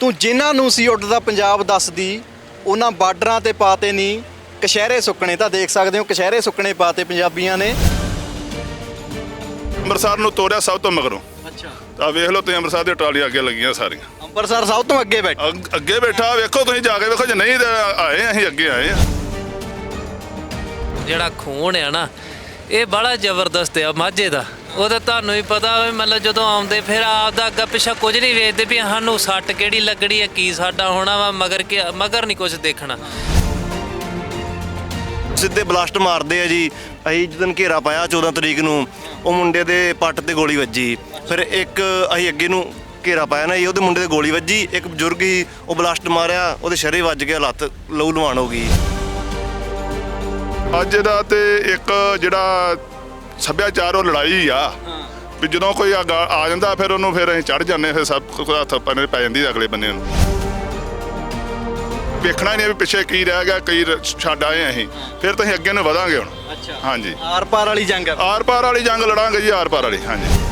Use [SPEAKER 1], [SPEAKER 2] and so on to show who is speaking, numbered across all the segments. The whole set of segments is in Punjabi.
[SPEAKER 1] ਤੂੰ ਜਿਨ੍ਹਾਂ ਨੂੰ ਸੀ ਉੱਡਦਾ ਪੰਜਾਬ ਦੱਸਦੀ ਉਹਨਾਂ ਬਾਰਡਰਾਂ ਤੇ ਪਾਤੇ ਨਹੀਂ ਕਸ਼ਹਿਰੇ ਸੁੱਕਣੇ ਤਾਂ ਦੇਖ ਸਕਦੇ ਹੋ ਕਸ਼ਹਿਰੇ ਸੁੱਕਣੇ ਪਾਤੇ ਪੰਜਾਬੀਆਂ ਨੇ।
[SPEAKER 2] ਅੰਮ੍ਰਿਤਸਰ ਨੂੰ ਤੋਰਿਆ ਸਭ ਤੋਂ ਮਗਰੋਂ।
[SPEAKER 1] ਅੱਛਾ।
[SPEAKER 2] ਤਾਂ ਵੇਖ ਲਓ ਤੁਸੀਂ ਅੰਮ੍ਰਿਤਸਰ ਦੀਆਂ ਟਰਾਲੀਆਂ ਅੱਗੇ ਲੱਗੀਆਂ ਸਾਰੀਆਂ।
[SPEAKER 1] ਅੰਮ੍ਰਿਤਸਰ ਸਭ ਤੋਂ ਅੱਗੇ ਬੈਠਾ।
[SPEAKER 2] ਅੱਗ- ਅੱਗੇ ਬੈਠਾ ਵੇਖੋ ਤੁਸੀਂ ਜਾ ਕੇ ਵੇਖੋ ਜੇ ਨਹੀਂ ਤਾਂ ਆਏ ਅਸੀਂ ਅੱਗੇ ਆਏ ਆ।
[SPEAKER 3] ਜਿਹੜਾ ਖੂਨ ਆ ਨਾ ਇਹ ਬੜਾ ਜ਼ਬਰਦਸਤ ਆ ਮਾਝੇ ਦਾ। ਉਹ ਤਾਂ ਤੁਹਾਨੂੰ ਵੀ ਪਤਾ ਵੀ ਮਤਲਬ ਜਦੋਂ ਆਉਂਦੇ ਫਿਰ ਆਪਦਾ ਅੱਗਾ ਪਿੱਛਾ ਕੁਝ ਨਹੀਂ ਵੇਖਦੇ ਵੀ ਸਾਨੂੰ ਸੱਟ ਕਿਹੜੀ ਲੱਗਣੀ ਹੈ ਕੀ ਸਾਡਾ ਹੋਣਾ ਵਾ ਮਗਰ ਕਿ ਮਗਰ ਨਹੀਂ ਕੁਝ ਦੇਖਣਾ।
[SPEAKER 4] ਸਿੱਧੇ ਬਲਾਸਟ ਮਾਰਦੇ ਆ ਜੀ। ਅਸੀਂ ਜਦੋਂ ਘੇਰਾ ਪਾਇਆ 14 ਤਰੀਕ ਨੂੰ ਉਹ ਮੁੰਡੇ ਦੇ ਪੱਟ ਤੇ ਗੋਲੀ ਵੱਜੀ। ਫਿਰ ਇੱਕ ਅਸੀਂ ਅੱਗੇ ਨੂੰ ਘੇਰਾ ਪਾਇਆ ਨਾ ਜੀ ਉਹਦੇ ਮੁੰਡੇ ਤੇ ਗੋਲੀ ਵੱਜੀ। ਇੱਕ ਬਜ਼ੁਰਗ ਸੀ ਉਹ ਬਲਾਸਟ ਮਾਰਿਆ ਉਹਦੇ ਸ਼ਰੇ ਵੱਜ ਗਿਆ ਲੱਤ ਲਹੂ ਲੁਹਾਨ ਹੋ ਗਈ।
[SPEAKER 2] ਅੱਜ ਦਾ ਤੇ ਇੱਕ ਜਿਹੜਾ ਸੱਭਿਆਚਾਰ ਉਹ ਲੜਾਈ ਆ। ਵੀ ਜਦੋਂ ਕੋਈ ਆ ਗਾ- ਆ ਜਾਂਦਾ ਫਿਰ ਉਹਨੂੰ ਫਿਰ ਅਸੀਂ ਚੜ ਜਾਂਦੇ ਫਿਰ ਸਭ ਕੁਝ ਹੱਥ ਪੰਨੇ ਪੈ ਜਾਂਦੀ ਅਗਲੇ ਬੰਦੇ ਨੂੰ। ਵੇਖਣਾ ਹੀ ਨਹੀਂ ਵੀ ਪਿੱਛੇ ਕੀ ਰਹਿ ਗਿਆ ਕਈ ਰ- ਛੱਡ ਆਏ ਆ ਅਸੀਂ। ਫਿਰ ਤਾਂ ਅਸੀਂ ਅੱਗੇ ਨੂੰ ਵਧਾਂਗੇ ਹੁਣ।
[SPEAKER 1] ਅੱਛਾ।
[SPEAKER 2] ਹਾਂਜੀ।
[SPEAKER 1] ਆਰ ਪਾਰ ਵਾਲੀ ਜੰਗ
[SPEAKER 2] ਆਰ ਪਾਰ ਵਾਲੀ ਜੰਗ ਲੜਾਂਗੇ ਜੀ ਆਰ ਪਾਰ ਵਾਲੀ ਹਾਂਜੀ।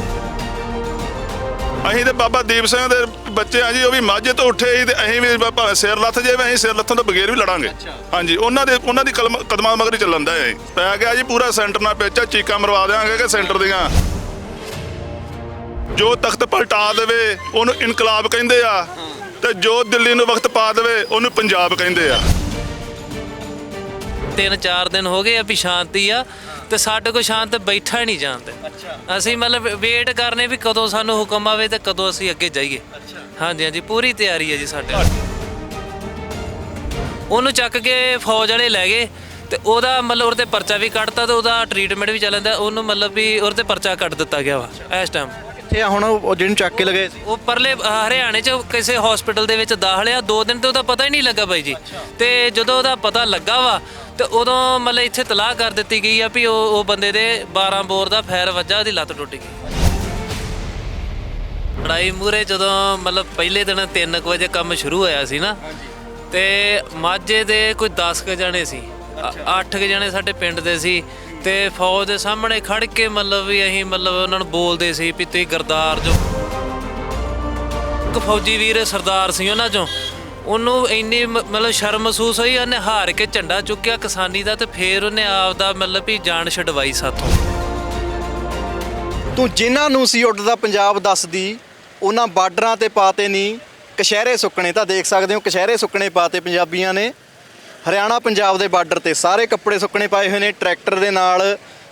[SPEAKER 2] ਅਸੀਂ ਤੇ ਬਾਬਾ ਦੀਪ ਸਿੰਘ ਦੇ ਬੱਚੇ ਆ ਜੀ ਉਹ ਵੀ ਮਾਝੇ ਤੋਂ ਉੱਠੇ ਸੀ ਤੇ ਅਸੀਂ ਵੀ ਭਾਵੇਂ ਸਿਰ ਲੱਥ ਜੇ ਅਸੀਂ ਸਿਰ ਲੱਥਣ ਤੋਂ ਬਗੈਰ ਵੀ ਲੜਾਂਗੇ। ਹਾਂਜੀ ਉਹਨਾਂ ਦੇ ਉਹਨਾਂ ਦੀ ਕਲਮ- ਕਦਮਾਂ ਮਗਰ ਹੀ ਚੱਲਣ ਦਾ ਹੈ ਪੈ ਗਿਆ ਜੀ ਪੂਰਾ ਸੈਂਟਰ ਨਾਲ ਪੇਚਾ ਚੀਕਾਂ ਮਰਵਾ ਦੇਵਾਂਗੇ ਕਿ ਸੈਂਟਰ ਦੀਆਂ। ਜੋ ਤਖਤ ਪਲਟਾ ਦੇਵੇ ਉਹਨੂੰ ਇਨਕਲਾਬ ਕਹਿੰਦੇ ਆ। ਤੇ ਜੋ ਦਿੱਲੀ ਨੂੰ ਵਕਤ ਪਾ ਦੇਵੇ ਉਹਨੂੰ ਪੰਜਾਬ ਕਹਿੰਦੇ ਆ।
[SPEAKER 3] ਤਿੰਨ ਚਾਰ ਦਿਨ ਹੋ ਗਏ ਆ ਵੀ ਸ਼ਾਂਤੀ ਆ। ਤੇ ਸਾਡੇ ਕੋਲ ਸ਼ਾਂਤ ਬੈਠਾ ਨਹੀਂ ਜਾਂਦੇ। ਅਸੀਂ ਮਤਲਬ ਵੇਟ ਕਰਨੇ ਵੀ ਕਦੋਂ ਸਾਨੂੰ ਹੁਕਮ ਆਵੇ ਤੇ ਕਦੋਂ ਅਸੀਂ ਅੱਗੇ ਜਾਈਏ। ਹਾਂਜੀ ਹਾਂਜੀ ਪੂਰੀ ਤਿਆਰੀ ਹੈ ਜੀ ਸਾਡੇ ਉਹਨੂੰ ਚੱਕ ਕੇ ਫੌਜ ਵਾਲੇ ਲੈ ਗਏ ਤੇ ਉਹਦਾ ਮਤਲਬ ਉਹਦੇ ਪਰਚਾ ਵੀ ਕੱਢਤਾ ਤੇ ਉਹਦਾ ਟ੍ਰੀਟਮੈਂਟ ਵੀ ਚੱਲਦਾ ਉਹਨੂੰ ਮਤਲਬ ਵੀ ਉਹਦੇ ਤੇ ਪਰਚਾ ਕੱਟ ਦਿੱਤਾ ਗਿਆ ਵਾ ਇਸ ਟਾਈਮ
[SPEAKER 1] ਕਿੱਥੇ ਆ ਹੁਣ ਉਹ ਜਿਹਨੂੰ ਚੱਕ ਕੇ ਲਗੇ ਸੀ?
[SPEAKER 3] ਉਹ ਪਰਲੇ ਹਰਿਆਣੇ ਚ ਕਿਸੇ ਹਸਪੀਟਲ ਦੇ ਵਿੱਚ ਦਾਖਲ ਆ। ਦੋ ਦਿਨ ਤੇ ਉਹਦਾ ਪਤਾ ਹੀ ਨਹੀਂ ਲੱਗਾ ਬਾਈ ਜੀ। ਤੇ ਜਦੋਂ ਉਹਦਾ ਪਤਾ ਲੱਗਾ ਵਾ ਤੇ ਉਦੋਂ ਮਤਲਬ ਇੱਥੇ ਤਲਾਹ ਕਰ ਦਿੱਤੀ ਗਈ ਆ ਵੀ ਉਹ ਉਹ ਬੰਦੇ ਦੇ 12 ਬੋਰ ਦਾ ਫੈਰ ਵੱਜਾ ਉਹਦੀ ਲੱਤ ਟੁੱਟ ਗਈ। ਲੜਾਈ ਮੂਰੇ ਜਦੋਂ ਮਤਲਬ ਪਹਿਲੇ ਦਿਨ 3 ਵਜੇ ਕੰਮ ਸ਼ੁਰੂ ਹੋਇਆ ਸੀ ਨਾ ਤੇ ਮਾਝੇ ਦੇ ਕੋਈ 10 ਕੁ ਜਣੇ ਸੀ 8 ਕੁ ਜਣੇ ਸਾਡੇ ਪਿੰਡ ਦੇ ਸੀ ਤੇ ਫੌਜ ਦੇ ਸਾਹਮਣੇ ਖੜ ਕੇ ਮਤਲਬ ਵੀ ਅਸੀਂ ਮਤਲਬ ਉਹਨਾਂ ਨੂੰ ਬੋਲਦੇ ਸੀ ਵੀ ਤੁਸੀਂ ਗਰਦਾਰ ਜੋ ਇੱਕ ਫੌਜੀ ਵੀਰ ਸਰਦਾਰ ਸੀ ਉਹਨਾਂ ਚੋਂ ਉਹਨੂੰ ਇੰਨੀ ਮ- ਮਤਲਬ ਸ਼ਰਮ ਮਹਿਸੂਸ ਹੋਈ ਉਹਨੇ ਹਾਰ ਕੇ ਝੰਡਾ ਚੁੱਕਿਆ ਕਿਸਾਨੀ ਦਾ ਤੇ ਫੇਰ ਉਹਨੇ ਆਪ ਦਾ ਮਤਲਬ ਵੀ ਜਾਨ ਛਡਵਾਈ ਸਾਥੋਂ।
[SPEAKER 1] ਤੂੰ ਜਿਨ੍ਹਾਂ ਨੂੰ ਸੀ ਉੱਡਦਾ ਪੰਜਾਬ ਦੱਸਦੀ ਉਹਨਾਂ ਬਾਰਡਰਾਂ ਤੇ ਪਾਤੇ ਨਹੀਂ ਕਸ਼ਹਿਰੇ ਸੁੱਕਣੇ ਤਾਂ ਦੇਖ ਸਕਦੇ ਹੋ ਕਸ਼ਹਿਰੇ ਸੁੱਕਣੇ ਪਾਤੇ ਪੰਜਾਬੀਆਂ ਨੇ। ਹਰਿਆਣਾ ਪੰਜਾਬ ਦੇ ਬਾਰਡਰ ਤੇ ਸਾਰੇ ਕੱਪੜੇ ਸੁੱਕਣੇ ਪਾਏ ਹੋਏ ਨੇ ਟਰੈਕਟਰ ਦੇ ਨਾਲ